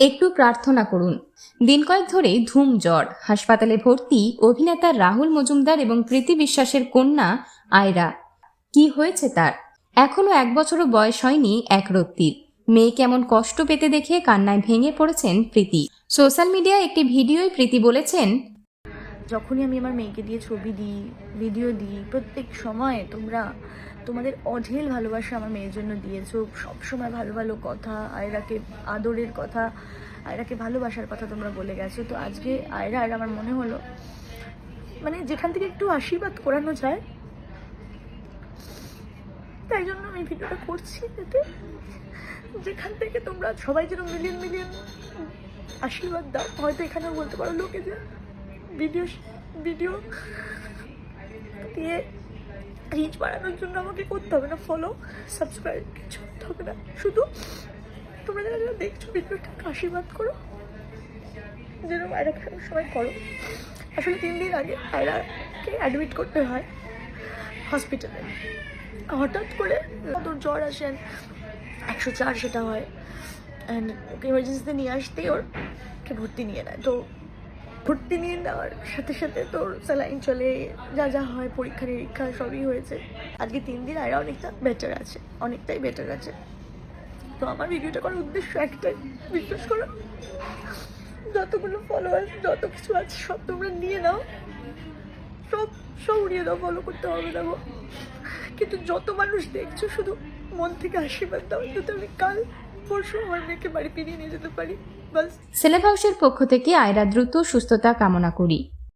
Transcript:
একটু প্রার্থনা করুন। দিন কয়েক ধরে ধুম জ্বর। হাসপাতালে ভর্তি অভিনেতা রাহুল মজুমদার এবং প্রীতি বিশ্বাসের কন্যা আয়রা। কি হয়েছে তার? এখনও এক বছরও বয়স হয়নি এক রত্তির মেয়ে কেমন কষ্ট পেতে দেখে কান্নায় ভেঙে পড়েছেন প্রীতি। সোশ্যাল মিডিয়ায় একটি ভিডিওয় প্রীতি বলেছেন যখনই আমি আমার মেয়েকে দিয়ে ছবি দিই ভিডিও দিই, প্রত্যেক সময় তোমরা, তোমাদের অঢেল ভালোবাসা আমার মেয়ের জন্য দিয়েছ। সবসময় ভালো ভালো কথা, আয়রাকে আদরের কথা, আয়রাকে ভালোবাসার কথা তোমরা বলে গেছো। তো আজকে আয়রা আর আমার মনে হলো মানে যেখান থেকে একটু আশীর্বাদ করানো যায়, তাই জন্য আমি ভিডিওটা করছি যাতে যেখান থেকে তোমরা সবাই যেন মিলিয়ন মিলিয়ন আশীর্বাদ দাও, হয়তো এখানেও বলতে পারো, লোকে যে ভিডিও ভিডিও দিয়ে রিচ বাড়ানোর জন্য আমাকে করতে হবে না। ফলো সাবস্ক্রাইব কিছু করতে হবে না। শুধু তোমরা যারা যারা দেখছ ভিডিওটা আশীর্বাদ করো। যেরকম আয়রাকে সবাই করো। আসলে তিন দিন আগে আয়রাকে অ্যাডমিট করতে হয় হসপিটালে হঠাৎ করে তোর জ্বর আসেন একশো চার সেটা হয়। অ্যান্ড ওকে ইমার্জেন্সিতে নিয়ে আসতেই ওর ভর্তি নিয়ে নেয়। তো ভর্তি নিয়ে নেওয়ার সাথে সাথে তোর স্যালাইন চলে, যা যা হয়, পরীক্ষা, নিরীক্ষা, সবই হয়েছে। আজকে তিন দিন আয়রা অনেকটা বেটার আছে, অনেকটাই বেটার আছে। তো আমার ভিডিওটা করার উদ্দেশ্য একটাই, বিশ্বাস করো, যতগুলো ফলোয়ার যত কিছু আছে, সব তোমরা নিয়ে নাও। সব সব উড়িয়ে দাও ফলো করতে হবে গো। কিন্তু যত মানুষ দেখছ, শুধু মন থেকে আশীর্বাদ দাও, যাতে আমি কাল পরশু বাড়ি ফিরিয়ে নিয়ে যেতে পারি। পক্ষ থেকে আয়রা দ্রুত সুস্থতা কামনা করি।